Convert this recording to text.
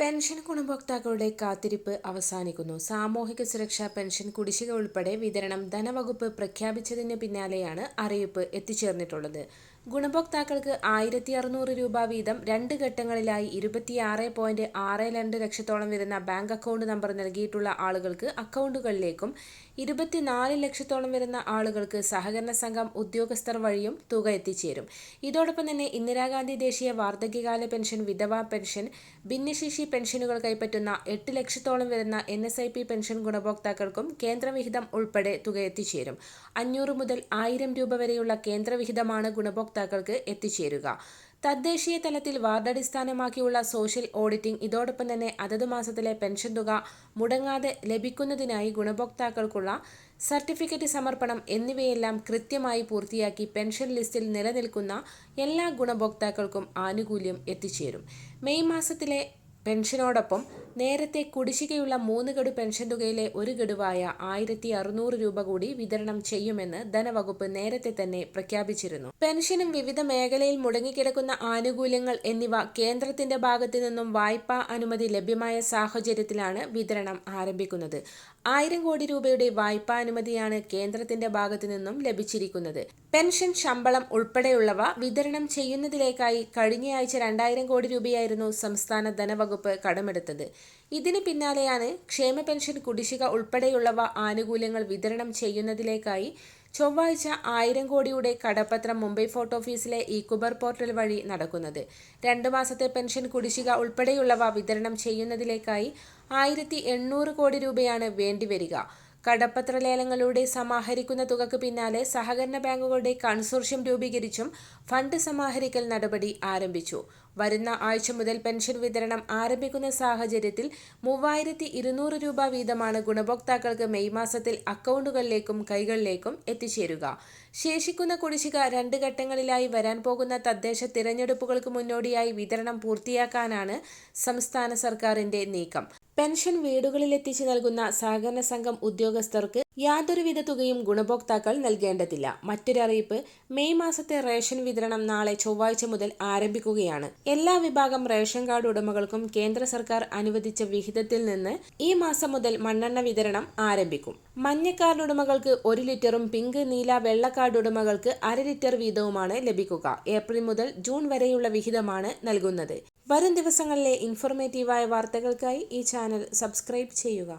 Pension ഗുണഭോക്താക്കളുടെ കാത്തിരിപ്പ് അവസാനിക്കുന്നു. സാമൂഹിക സുരക്ഷാ പെൻഷൻ കുടിശ്ശിക ഉൾപ്പെടെ വിതരണം ധനവകുപ്പ് പ്രഖ്യാപിച്ചതിന് പിന്നാലെയാണ് അറിയിപ്പ് എത്തിച്ചേർന്നിട്ടുള്ളത്. ഗുണഭോക്താക്കൾക്ക് ആയിരത്തി അറുന്നൂറ് രൂപ വീതം രണ്ട് ഘട്ടങ്ങളിലായി ഇരുപത്തിയാറ് പോയിന്റ് ആറ് രണ്ട് ലക്ഷത്തോളം വരുന്ന ബാങ്ക് അക്കൗണ്ട് നമ്പർ നൽകിയിട്ടുള്ള ആളുകൾക്ക് അക്കൗണ്ടുകളിലേക്കും ഇരുപത്തിനാല് ലക്ഷത്തോളം വരുന്ന ആളുകൾക്ക് സഹകരണ സംഘം ഉദ്യോഗസ്ഥർ വഴിയും തുക എത്തിച്ചേരും. ഇതോടൊപ്പം തന്നെ ഇന്ദിരാഗാന്ധി ദേശീയ വാർദ്ധക്യകാല പെൻഷൻ വിധവാ പെൻഷൻ ഭിന്നശേഷി പെൻഷനുകൾ കൈപ്പറ്റുന്ന എട്ട് ലക്ഷത്തോളം വരുന്ന N S I P pension ഗുണഭോക്താക്കൾക്കും കേന്ദ്രവിഹിതം ഉൾപ്പെടെ തുക എത്തിച്ചേരും. അഞ്ഞൂറ് മുതൽ ആയിരം രൂപ വരെയുള്ള കേന്ദ്രവിഹിതമാണ് ഗുണഭോക്താക്കൾക്ക് എത്തിച്ചേരുക. തദ്ദേശീയ തലത്തിൽ വാർഡടിസ്ഥാനമാക്കിയുള്ള സോഷ്യൽ ഓഡിറ്റിംഗ് ഇതോടൊപ്പം തന്നെ അതത് മാസത്തിലെ പെൻഷൻ തുക മുടങ്ങാതെ ലഭിക്കുന്നതിനായി ഗുണഭോക്താക്കൾക്കുള്ള സർട്ടിഫിക്കറ്റ് സമർപ്പണം എന്നിവയെല്ലാം കൃത്യമായി പൂർത്തിയാക്കി പെൻഷൻ ലിസ്റ്റിൽ നിലനിൽക്കുന്ന എല്ലാ ഗുണഭോക്താക്കൾക്കും ആനുകൂല്യം എത്തിച്ചേരും. മെയ് മാസത്തിലെ പെൻഷനോടൊപ്പം നേരത്തെ കുടിശ്ശികയുള്ള മൂന്ന് ഗഡു പെൻഷൻ തുകയിലെ ഒരു ഗഡുവായ ആയിരത്തി അറുന്നൂറ് രൂപ കൂടി വിതരണം ചെയ്യുമെന്ന് ധനവകുപ്പ് നേരത്തെ തന്നെ പ്രഖ്യാപിച്ചിരുന്നു. പെൻഷനും വിവിധ മേഖലയിൽ മുടങ്ങിക്കിടക്കുന്ന ആനുകൂല്യങ്ങൾ എന്നിവ കേന്ദ്രത്തിന്റെ ഭാഗത്തു നിന്നും വായ്പാ അനുമതി ലഭ്യമായ സാഹചര്യത്തിലാണ് വിതരണം ആരംഭിക്കുന്നത്. ആയിരം കോടി രൂപയുടെ വായ്പാ അനുമതിയാണ് കേന്ദ്രത്തിന്റെ ഭാഗത്തു നിന്നും ലഭിച്ചിരിക്കുന്നത്. പെൻഷൻ ശമ്പളം ഉൾപ്പെടെയുള്ളവ വിതരണം ചെയ്യുന്നതിലേക്കായി കഴിഞ്ഞയാഴ്ച രണ്ടായിരം കോടി രൂപയായിരുന്നു സംസ്ഥാന ധനവകുപ്പ് കടമെടുത്തത്. ഇതിന് പിന്നാലെയാണ് ക്ഷേമ പെൻഷൻ കുടിശ്ശിക ഉൾപ്പെടെയുള്ളവ ആനുകൂല്യങ്ങൾ വിതരണം ചെയ്യുന്നതിലേക്കായി ചൊവ്വാഴ്ച ആയിരം കോടിയുടെ കടപ്പത്രം മുംബൈ ഫോർട്ട് ഓഫീസിലെ ഇ കുബർ പോർട്ടൽ വഴി നടക്കുന്നത്. രണ്ടു മാസത്തെ പെൻഷൻ കുടിശ്ശിക ഉൾപ്പെടെയുള്ളവ വിതരണം ചെയ്യുന്നതിലേക്കായി ആയിരത്തി കോടി രൂപയാണ് വേണ്ടിവരിക. കടപ്പത്ര ലേലങ്ങളിലൂടെ സമാഹരിക്കുന്ന തുകക്ക് പിന്നാലെ സഹകരണ ബാങ്കുകളുടെ കൺസോർഷ്യം രൂപീകരിച്ചും ഫണ്ട് സമാഹരിക്കൽ നടപടി ആരംഭിച്ചു. വരുന്ന ആഴ്ച മുതൽ പെൻഷൻ വിതരണം ആരംഭിക്കുന്ന സാഹചര്യത്തിൽ മൂവായിരത്തി ഇരുന്നൂറ് രൂപ വീതമാണ് ഗുണഭോക്താക്കൾക്ക് മെയ് മാസത്തിൽ അക്കൗണ്ടുകളിലേക്കും കൈകളിലേക്കും എത്തിച്ചേരുക. ശേഷിക്കുന്ന കുടിശ്ശിക രണ്ട് ഘട്ടങ്ങളിലായി വരാൻ പോകുന്ന തദ്ദേശ തിരഞ്ഞെടുപ്പുകൾക്ക് മുന്നോടിയായി വിതരണം പൂർത്തിയാക്കാനാണ് സംസ്ഥാന സർക്കാരിന്റെ നീക്കം. പെൻഷൻ വീടുകളിലെത്തിച്ച് നൽകുന്ന സഹകരണ സംഘം ഉദ്യോഗസ്ഥർക്ക് യാതൊരുവിധ തുകയും ഗുണഭോക്താക്കൾ നൽകേണ്ടതില്ല. മറ്റൊരറിയിപ്പ് മെയ് മാസത്തെ റേഷൻ വിതരണം നാളെ ചൊവ്വാഴ്ച മുതൽ ആരംഭിക്കുകയാണ്. എല്ലാ വിഭാഗം റേഷൻ കാർഡ് ഉടമകൾക്കും കേന്ദ്ര സർക്കാർ അനുവദിച്ച വിഹിതത്തിൽ നിന്ന് ഈ മാസം മുതൽ മണ്ണെണ്ണ വിതരണം ആരംഭിക്കും. മഞ്ഞ കാർഡ് ഉടമകൾക്ക് ഒരു ലിറ്ററും പിങ്ക് നീല വെള്ള കാർഡ് ഉടമകൾക്ക് അര ലിറ്റർ വീതവുമാണ് ലഭിക്കുക. ഏപ്രിൽ മുതൽ ജൂൺ വരെയുള്ള വിഹിതമാണ് നൽകുന്നത്. വരും ദിവസങ്ങളിലെ ഇൻഫോർമേറ്റീവായ വാർത്തകൾക്കായി ഈ ചാനൽ സബ്സ്ക്രൈബ് ചെയ്യുക.